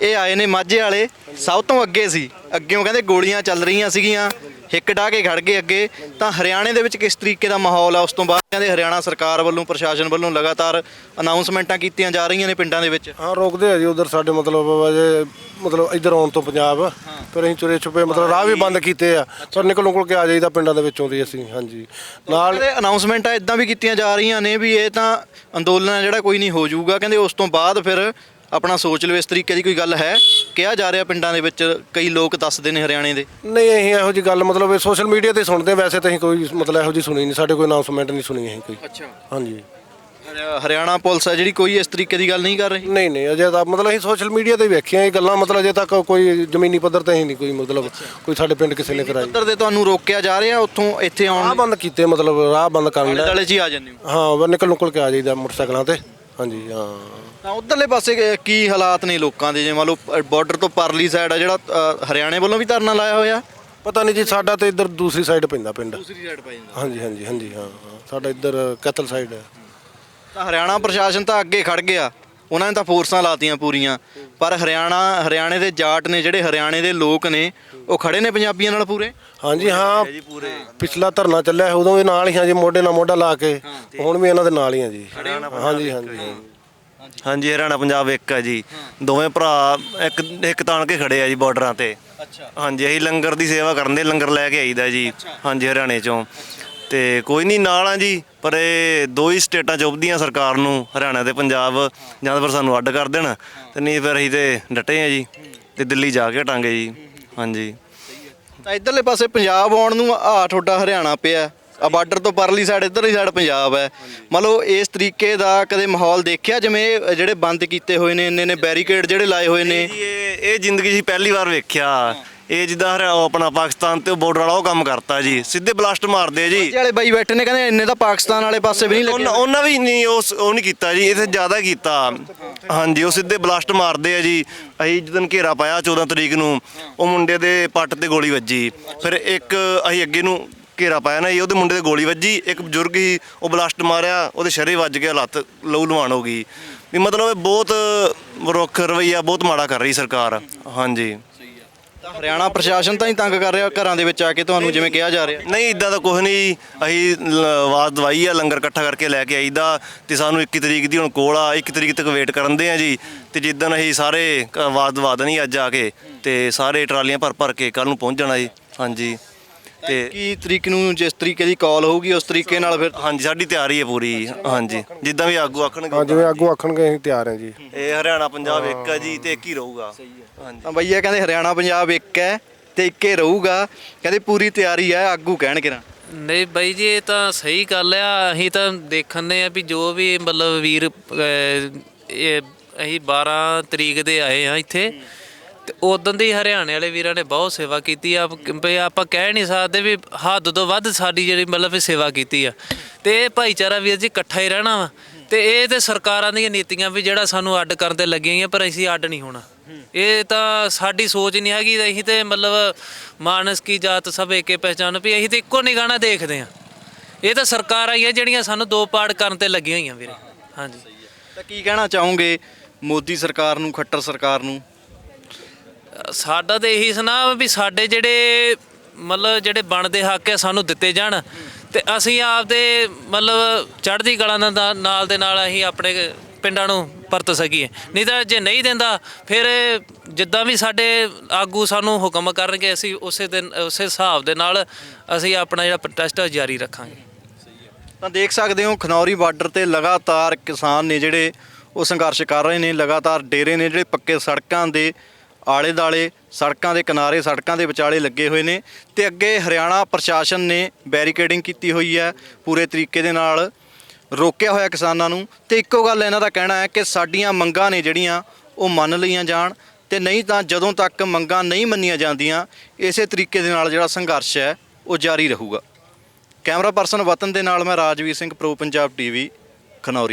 [SPEAKER 1] ਇਹ ਆਏ ਨੇ ਮਾਝੇ ਵਾਲੇ ਸਭ ਤੋਂ ਅੱਗੇ ਸੀ। ਅੱਗੇੋਂ ਕਹਿੰਦੇ ਗੋਲੀਆਂ ਚੱਲ ਰਹੀਆਂ ਸੀਗੀਆਂ ਹਿੱਕ ਢਾ ਕੇ ਖੜ ਗਏ ਅੱਗੇ। ਤਾਂ ਹਰਿਆਣੇ ਦੇ ਵਿੱਚ ਕਿਸ ਤਰੀਕੇ ਦਾ ਮਾਹੌਲ ਆ ਉਸ ਤੋਂ ਬਾਅਦ ਕਹਿੰਦੇ ਹਰਿਆਣਾ ਸਰਕਾਰ ਵੱਲੋਂ ਪ੍ਰਸ਼ਾਸਨ ਵੱਲੋਂ ਲਗਾਤਾਰ ਅਨਾਉਂਸਮੈਂਟਾਂ ਕੀਤੀਆਂ ਜਾ ਰਹੀਆਂ ਨੇ ਪਿੰਡਾਂ ਦੇ ਵਿੱਚ?
[SPEAKER 5] ਹਾਂ ਰੋਕਦੇ ਆ ਜੀ ਉਧਰ ਸਾਡੇ ਮਤਲਬ ਅਜੇ ਮਤਲਬ ਇੱਧਰ ਆਉਣ ਤੋਂ ਪੰਜਾਬ ਫਿਰ ਅਸੀਂ ਚੁਰੇ ਛੁਪੇ ਮਤਲਬ ਰਾਹ ਵੀ ਬੰਦ ਕੀਤੇ ਆ। ਪਰ ਨਿਕਲ ਨਿਕਲ ਕੇ ਆ ਜਾਈਦਾ ਪਿੰਡਾਂ ਦੇ ਵਿੱਚੋਂ ਦੀ ਅਸੀਂ ਹਾਂਜੀ। ਨਾਲ
[SPEAKER 1] ਅਨਾਉਂਸਮੈਂਟਾਂ ਇਦਾਂ ਵੀ ਕੀਤੀਆਂ ਜਾ ਰਹੀਆਂ ਨੇ ਵੀ ਇਹ ਤਾਂ ਅੰਦੋਲਨ ਜਿਹੜਾ ਕੋਈ ਨਹੀਂ ਹੋ ਜਾਊਗਾ। ਕਹਿੰਦੇ ਉਸ ਤੋਂ ਬਾਅਦ ਫਿਰ ਆਪਣਾ ਸੋਚ ਲਓ ਇਸ ਤਰੀਕੇ ਦੀ ਕੋਈ ਗੱਲ ਹੈ? ਕਿਹਾ ਜਾ ਰਿਹਾ ਪਿੰਡਾਂ ਦੇ ਵਿੱਚ ਕਈ ਲੋਕ ਦੱਸਦੇ ਨੇ ਹਰਿਆਣੇ ਦੇ।
[SPEAKER 5] ਨਹੀਂ ਅਸੀਂ ਇਹੋ ਜੀ ਗੱਲ ਮਤਲਬ ਸੋਸ਼ਲ ਮੀਡੀਆ ਤੇ ਸੁਣਦੇ ਵੈਸੇ ਤਾਂ ਅਸੀਂ ਕੋਈ ਮਤਲਬ ਇਹੋ ਜੀ ਸੁਣੀ ਨਹੀਂ ਸਾਡੇ ਕੋਈ ਅਨਾਉਂਸਮੈਂਟ ਨਹੀਂ ਸੁਣੀ ਅਸੀਂ ਕੋਈ।
[SPEAKER 1] ਅੱਛਾ।
[SPEAKER 5] ਹਾਂਜੀ।
[SPEAKER 1] ਹਰਿਆਣਾ ਪੁਲਿਸ ਹੈ ਜਿਹੜੀ ਕੋਈ ਇਸ ਤਰੀਕੇ ਦੀ ਗੱਲ ਨਹੀਂ ਕਰ ਰਹੀ?
[SPEAKER 5] ਨਹੀਂ ਨਹੀਂ ਅਜੇ ਤਾਂ ਮਤਲਬ ਅਸੀਂ ਸੋਸ਼ਲ ਮੀਡੀਆ ਤੇ ਵੇਖੀਆਂ ਇਹ ਗੱਲਾਂ ਮਤਲਬ ਅਜੇ ਤੱਕ ਕੋਈ ਜ਼ਮੀਨੀ ਪੱਧਰ ਤੇ ਅਸੀਂ ਨਹੀਂ ਕੋਈ ਮਤਲਬ ਕੋਈ ਸਾਡੇ ਪਿੰਡ ਕਿਸੇ ਨੇ ਕਰਾਈ।
[SPEAKER 1] ਪੱਧਰ ਦੇ ਤੁਹਾਨੂੰ ਰੋਕਿਆ ਜਾ ਰਿਹਾ ਉੱਥੋਂ ਇੱਥੇ
[SPEAKER 5] ਰਾਹ
[SPEAKER 1] ਆਉਣ
[SPEAKER 5] ਬੰਦ ਕੀਤੇ ਮਤਲਬ ਰਾਹ ਬੰਦ ਕਰਨ
[SPEAKER 1] ਆਲੇ
[SPEAKER 5] ਲੈ
[SPEAKER 1] ਦੁਆਲੇ 'ਚ ਹੀ ਆ ਜਾਂਦੇ ਹੋ।
[SPEAKER 5] ਹਾਂ ਨਿਕਲ ਨਿਕਲ ਕੇ ਆ ਜਾਈਦਾ ਮੋਟਰਸਾਈਕਲਾਂ ਤੇ। ਹਾਂਜੀ ਹਾਂ।
[SPEAKER 1] ਤਾਂ ਉਧਰਲੇ ਪਾਸੇ ਕੀ- ਕੀ ਹਾਲਾਤ ਨੇ ਲੋਕਾਂ ਦੇ? ਜੇ ਮੰਨ ਲਓ ਬਾਰਡਰ ਤੋਂ ਪਰਲੀ ਸਾਈਡ ਆ ਜਿਹੜਾ ਅ, ਹਰਿਆਣੇ ਵੱਲੋਂ ਵੀ ਧਰਨਾ ਲਾਇਆ ਹੋਇਆ?
[SPEAKER 5] ਪਤਾ ਨਹੀਂ ਜੀ ਸਾਡਾ ਤੇ ਇੱਧਰ ਦੂਸਰੀ ਸਾਈਡ ਪੈਂਦਾ ਪਿੰਡ।
[SPEAKER 1] ਦੂਸਰੀ ਸਾਈਡ ਪੈ ਜਾਂਦਾ।
[SPEAKER 5] ਹਾਂਜੀ ਹਾਂਜੀ ਹਾਂਜੀ ਹਾਂ ਹਾਂ। ਸਾਡਾ ਇੱਧਰ ਕਤਲ ਸਾਈਡ ਹੈ
[SPEAKER 1] ਤਾਂ ਹਰਿਆਣਾ ਪ੍ਰਸ਼ਾਸਨ ਤਾਂ ਅੱਗੇ ਖੜ ਗਿਆ। ਉਹਨਾਂ ਨੇ ਤਾਂ ਫੋਰਸਾਂ ਲਾਤੀਆਂ ਪੂਰੀਆਂ। ਪਰ ਹਰਿਆਣਾ ਹਰਿਆਣੇ ਦੇ ਜਾਟ ਨੇ ਜਿਹੜੇ ਹਰਿਆਣੇ ਦੇ ਲੋਕ ਨੇ ਉਹ ਖੜੇ ਨੇ ਪੰਜਾਬੀਆਂ ਨਾਲ ਪੂਰੇ?
[SPEAKER 5] ਹਾਂਜੀ ਹਾਂ। ਪਿਛਲਾ ਧਰਨਾ ਚੱਲਿਆ ਸੀ, ਉਦੋਂ ਵੀ ਨਾਲ ਹੀ ਹਾਂ ਜੀ ਮੋਢੇ ਨਾਲ ਮੋਢਾ ਲਾ ਕੇ। ਹੁਣ ਵੀ ਇਹਨਾਂ ਦੇ ਨਾਲ ਹੀ ਹਾਂ ਜੀ। ਹਾਂਜੀ ਹਾਂਜੀ
[SPEAKER 4] ਹਾਂਜੀ ਹਰਿਆਣਾ ਪੰਜਾਬ ਇੱਕ ਆ ਜੀ। ਦੋਵੇਂ ਭਰਾ ਇੱਕ ਇੱਕ ਤਾਣ ਕੇ ਖੜੇ ਆ ਜੀ ਬਾਰਡਰਾਂ ਤੇ।
[SPEAKER 1] ਅੱਛਾ।
[SPEAKER 4] ਹਾਂਜੀ ਅਸੀਂ ਲੰਗਰ ਦੀ ਸੇਵਾ ਕਰਨ ਦੇ ਲੰਗਰ ਲੈ ਕੇ ਆਈਦਾ ਜੀ। ਹਾਂਜੀ ਹਰਿਆਣੇ ਚੋਂ। ਤੇ ਕੋਈ ਨਹੀਂ ਨਾਲ ਆ ਜੀ ਪਰ ਇਹ ਦੋ ਹੀ ਸਟੇਟਾਂ ਚੁੱਭਦੀਆਂ ਸਰਕਾਰ ਨੂੰ ਹਰਿਆਣਾ ਤੇ ਪੰਜਾਬ। ਜਾਂ ਤਾਂ ਫਿਰ ਸਾਨੂੰ ਅੱਡ ਕਰ ਦੇਣ ਤੇ ਨਹੀਂ ਫਿਰ ਅਸੀਂ ਤੇ ਡਟੇ ਆ ਜੀ। ਤੇ ਦਿੱਲੀ ਜਾ ਕੇ ਹਟਾਂਗੇ ਜੀ। ਹਾਂਜੀ।
[SPEAKER 1] ਤਾਂ ਇਧਰਲੇ ਪਾਸੇ ਪੰਜਾਬ ਆਉਣ ਨੂੰ ਆ ਤੁਹਾਡਾ ਹਰਿਆਣਾ ਪਿਆ। ਆ ਬਾਰਡਰ ਤੋਂ ਪਰਲੀ ਸਾਈਡ ਇਧਰਲੀ ਸਾਈਡ ਪੰਜਾਬ ਹੈ। ਮੰਨ ਲਓ ਇਸ ਤਰੀਕੇ ਦਾ ਕਦੇ ਮਾਹੌਲ ਦੇਖਿਆ? ਜਿਵੇਂ ਇਹ ਜਿਹੜੇ ਬੰਦ ਕੀਤੇ ਹੋਏ ਨੇ ਇੰਨੇ ਨੇ ਬੈਰੀਕੇਡ ਜਿਹੜੇ ਲਾਏ ਹੋਏ ਨੇ।
[SPEAKER 4] ਜੀ ਇਹ ਇਹ ਜ਼ਿੰਦਗੀ 'ਚ ਹੀ ਪਹਿਲੀ ਵਾਰ ਵੇਖਿਆ। ਇਹ ਜਿੱਦਾਂ ਹਰਿਆ- ਉਹ ਆਪਣਾ ਪਾਕਿਸਤਾਨ ਤੇ ਬਾਰਡਰ ਵਾਲਾ ਉਹ ਕੰਮ ਕਰਤਾ ਜੀ। ਸਿੱਧੇ ਬਲਾਸਟ ਮਾਰਦੇ ਆ ਜੀ।
[SPEAKER 1] ਇਹ ਵਾਲੇ ਬਾਈ ਬੈਠੇ ਨੇ ਕਹਿੰਦੇ ਇੰਨੇ ਤਾਂ ਪਾਕਿਸਤਾਨ ਵਾਲੇ ਪਾਸੇ ਵੀ ਨਹੀਂ ਲੱਗੇ
[SPEAKER 4] ਉਹਨਾਂ ਉਹਨਾਂ ਵੀ ਨਹੀਂ ਉਸ ਉਹ ਨਹੀਂ ਕੀਤਾ ਜੀ ਇਥੇ ਜ਼ਿਆਦਾ ਕੀਤਾ। ਹਾਂਜੀ ਉਹ ਸਿੱਧੇ ਬਲਾਸਟ ਮਾਰਦੇ ਆ ਜੀ। ਅਸੀਂ ਜਦੋਂ ਘੇਰਾ ਪਾਇਆ 14 ਤਰੀਕ ਨੂੰ ਉਹ ਮੁੰਡੇ ਦੇ ਪੱਟ ਤੇ ਗੋਲੀ ਵੱਜੀ। ਫਿਰ ਇੱਕ ਅਸੀਂ ਅੱਗੇ ਨੂੰ ਘੇਰਾ ਪਾਇਆ ਨਾ ਜੀ ਉਹਦੇ ਮੁੰਡੇ ਤੇ ਗੋਲੀ ਵੱਜੀ ਇੱਕ ਬਜ਼ੁਰਗ ਸੀ ਉਹ ਬਲਾਸਟ ਮਾਰਿਆ ਉਹਦੇ ਸ਼ਰੇ ਵੱਜ ਗਿਆ ਲੱਤ ਲਹੂ ਲੁਹਾਨ ਹੋ ਗਈ। ਵੀ ਮਤਲਬ ਇਹ ਬਹੁਤ ਰੁੱਖ ਰਵਈਆ ਬਹੁਤ ਮਾੜਾ ਕਰ ਰਹੀ ਸਰਕਾਰ। ਹਾਂਜੀ।
[SPEAKER 1] ਤਾਂ ਹਰਿਆਣਾ ਪ੍ਰਸ਼ਾਸਨ ਤਾਂ ਹੀ ਤੰਗ ਕਰ ਰਿਹਾ ਘਰਾਂ ਦੇ ਵਿੱਚ ਆ ਕੇ ਤੁਹਾਨੂੰ ਜਿਵੇਂ ਕਿਹਾ ਜਾ ਰਿਹਾ।
[SPEAKER 4] ਨਹੀਂ ਇਦਾਂ ਦਾ ਕੁਝ ਨਹੀਂ ਅਸੀਂ ਆਵਾਜ਼ ਦਵਾਈ ਆ ਲੰਗਰ ਇਕੱਠਾ ਕਰਕੇ ਲੈ ਕੇ ਆਈਦਾ ਤੇ ਸਾਨੂੰ 21 ਤਰੀਕ ਦੀ ਹੁਣ ਕੋਲ ਆ 21 ਤਰੀਕ ਤੱਕ ਵੇਟ ਕਰਨ ਦੇ ਆ ਜੀ। ਤੇ ਜਿੱਦਣ ਅਸੀਂ ਸਾਰੇ ਆਵਾਜ਼ ਦਵਾ ਦੇਣੀ ਅੱਜ ਆ ਕੇ ਤੇ ਸਾਰੇ ਟਰਾਲੀਆਂ ਭਰ ਭਰ ਕੇ ਕੱਲ ਨੂੰ ਪਹੁੰਚ ਜਾਣਾ ਜੀ। ਹਾਂਜੀ। ਤੇ
[SPEAKER 1] ਕੀ ਤਰੀਕ ਨੂੰ ਜਿਸ ਤਰੀਕੇ ਦੀ ਕਾਲ ਹੋਊਗੀ ਉਸ ਤਰੀਕੇ ਨਾਲ ਫਿਰ
[SPEAKER 4] ਹਾਂਜੀ ਸਾਡੀ ਤਿਆਰੀ ਹੈ ਪੂਰੀ। ਹਾਂਜੀ ਜਿੱਦਾਂ ਵੀ ਆਗੂ ਆਖਣਗੇ।
[SPEAKER 5] ਹਾਂ ਜਿਵੇਂ ਆਗੂ ਆਖਣਗੇ ਅਸੀਂ ਤਿਆਰ ਹਾਂ ਜੀ।
[SPEAKER 4] ਇਹ ਹਰਿਆਣਾ ਪੰਜਾਬ ਇੱਕ ਆ ਜੀ ਤੇ ਇੱਕ ਹੀ ਰਹੂਗਾ। ਹਾਂਜੀ।
[SPEAKER 1] ਤਾਂ ਬਈਆ ਕਹਿੰਦੇ ਹਰਿਆਣਾ ਪੰਜਾਬ ਇੱਕ ਹੈ ਤੇ ਇੱਕੇ ਰਹੂਗਾ। ਕਹਿੰਦੇ ਪੂਰੀ ਤਿਆਰੀ ਹੈ ਆਗੂ ਕਹਿਣ ਕਿਰਾਂ
[SPEAKER 3] ਨਹੀਂ ਬਾਈ ਜੀ ਇਹ ਤਾਂ ਸਹੀ ਗੱਲ ਆ। ਅਸੀਂ ਤਾਂ ਦੇਖਣੇ ਆ ਵੀ ਜੋ ਵੀ ਮਤਲਬ ਵੀਰ ਇਹ ਅਸੀਂ 12 ਤਰੀਕ ਦੇ ਆਏ ਆ ਇੱਥੇ। ਉਦੋਂ ਦੀ ਹਰਿਆਣੇ ਵਾਲੇ ਵੀਰਾਂ ਨੇ ਬਹੁਤ ਸੇਵਾ ਕੀਤੀ ਆ। ਵੀ ਆਪਾਂ ਕਹਿ ਨਹੀਂ ਸਕਦੇ ਵੀ ਹੱਦ ਤੋਂ ਵੱਧ ਸਾਡੀ ਜਿਹੜੀ ਮਤਲਬ ਵੀ ਸੇਵਾ ਕੀਤੀ ਆ। ਤੇ ਇਹ ਭਾਈਚਾਰਾ ਵੀਰ ਜੀ ਇਕੱਠਾ ਹੀ ਰਹਿਣਾ ਵਾ। ਤੇ ਇਹ ਤੇ ਸਰਕਾਰਾਂ ਦੀਆਂ ਨੀਤੀਆਂ ਵੀ ਜਿਹੜਾ ਸਾਨੂੰ ਅੱਡ ਕਰਨ ਤੇ ਲੱਗੀਆਂ ਹੋਈਆਂ, ਪਰ ਅਸੀਂ ਅੱਡ ਨਹੀਂ ਹੋਣਾ। ਇਹ ਤਾਂ ਸਾਡੀ ਸੋਚ ਨਹੀਂ ਹੈਗੀ, ਅਸੀਂ ਤੇ ਮਤਲਬ ਮਾਨਸ ਕੀ ਜਾਤ ਸਭ ਏਕੇ ਪਹਿਚਾਨ, ਵੀ ਅਸੀਂ ਤੇ ਇੱਕੋ ਨਿਗਾਣਾ ਦੇਖਦੇ ਆ। ਇਹ ਤਾਂ ਸਰਕਾਰਾਂ ਹੀ ਆ ਜਿਹੜੀਆਂ ਸਾਨੂੰ ਦੋ ਪਾੜ ਕਰਨ ਤੇ ਲੱਗੀਆਂ ਹੋਈਆਂ ਵੀਰੇ। ਹਾਂਜੀ।
[SPEAKER 1] ਤਾਂ ਕੀ ਕਹਿਣਾ ਚਾਹੋਗੇ ਮੋਦੀ ਸਰਕਾਰ ਨੂੰ, ਖੱਟਰ ਸਰਕਾਰ ਨੂੰ?
[SPEAKER 3] ਸਾਡਾ ਤੇ ਇਹੀ ਸੁਣਾ ਵੀ ਸਾਡੇ ਜਿਹੜੇ ਮਤਲਬ ਜਿਹੜੇ ਬਣਦੇ ਹੱਕ ਆ ਸਾਨੂੰ ਦਿੱਤੇ ਜਾਣ ਤੇ ਅਸੀਂ ਆਪਦੇ ਮਤਲਬ ਚੜ੍ਹਦੀ ਕਲਾ ਨਾਲ ਨਾਲ ਦੇ ਨਾਲ ਅਸੀਂ ਆਪਣੇ ਪਿੰਡਾਂ ਨੂੰ ਪਰਤ ਸਕੀਏ। ਨਹੀਂ ਤਾਂ ਜੇ ਨਹੀਂ ਦਿੰਦਾ, ਫਿਰ ਜਿੱਦਾਂ ਵੀ ਸਾਡੇ ਆਗੂ ਸਾਨੂੰ ਹੁਕਮ ਕਰਨਗੇ, ਅਸੀਂ ਉਸੇ ਦਿਨ, ਉਸੇ ਹਿਸਾਬ ਦੇ ਨਾਲ ਅਸੀਂ ਆਪਣਾ ਜਿਹੜਾ ਪ੍ਰੋਟੈਸਟ ਜਾਰੀ ਰੱਖਾਂਗੇ।
[SPEAKER 1] ਤਾਂ ਦੇਖ ਸਕਦੇ ਹੋ, ਖਨੌਰੀ ਬਾਰਡਰ ਤੇ ਲਗਾਤਾਰ ਕਿਸਾਨ ਨੇ ਜਿਹੜੇ ਉਹ ਸੰਘਰਸ਼ ਕਰ ਰਹੇ ਨੇ, ਲਗਾਤਾਰ ਡੇਰੇ ਨੇ ਜਿਹੜੇ ਪੱਕੇ ਸੜਕਾਂ ਦੇ ਆਲੇ ਦਾਲੇ ਸੜਕਾਂ ਦੇ ਕਿਨਾਰੇ, ਸੜਕਾਂ ਦੇ ਵਿਚਾਲੇ ਲੱਗੇ ਹੋਏ ਨੇ ਤੇ ਅੱਗੇ ਹਰਿਆਣਾ ਪ੍ਰਸ਼ਾਸਨ ਨੇ ਬੈਰੀਕੇਡਿੰਗ ਕੀਤੀ ਹੋਈ ਹੈ ਪੂਰੇ ਤਰੀਕੇ ਦੇ ਨਾਲ ਰੋਕਿਆ ਹੋਇਆ ਕਿਸਾਨਾਂ ਨੂੰ ਤੇ ਇੱਕੋ ਗੱਲ ਇਹਨਾਂ ਦਾ ਕਹਿਣਾ ਹੈ ਕਿ ਸਾਡੀਆਂ ਮੰਗਾਂ ਨੇ ਜਿਹੜੀਆਂ ਉਹ ਮੰਨ ਲਈਆਂ ਜਾਣ ਤੇ ਨਹੀਂ ਤਾਂ ਜਦੋਂ ਤੱਕ ਮੰਗਾਂ ਨਹੀਂ ਮੰਨੀਆਂ ਜਾਂਦੀਆਂ, ਇਸੇ ਤਰੀਕੇ ਦੇ ਨਾਲ ਜਿਹੜਾ ਸੰਘਰਸ਼ ਹੈ ਉਹ ਜਾਰੀ ਰਹੂਗਾ। ਕੈਮਰਾ ਪਰਸਨ ਵਤਨ ਦੇ ਨਾਲ ਮੈਂ ਰਾਜਵੀਰ ਸਿੰਘ, ਪ੍ਰੋ ਪੰਜਾਬ ਟੀਵੀ, ਖਨੌਰੀ।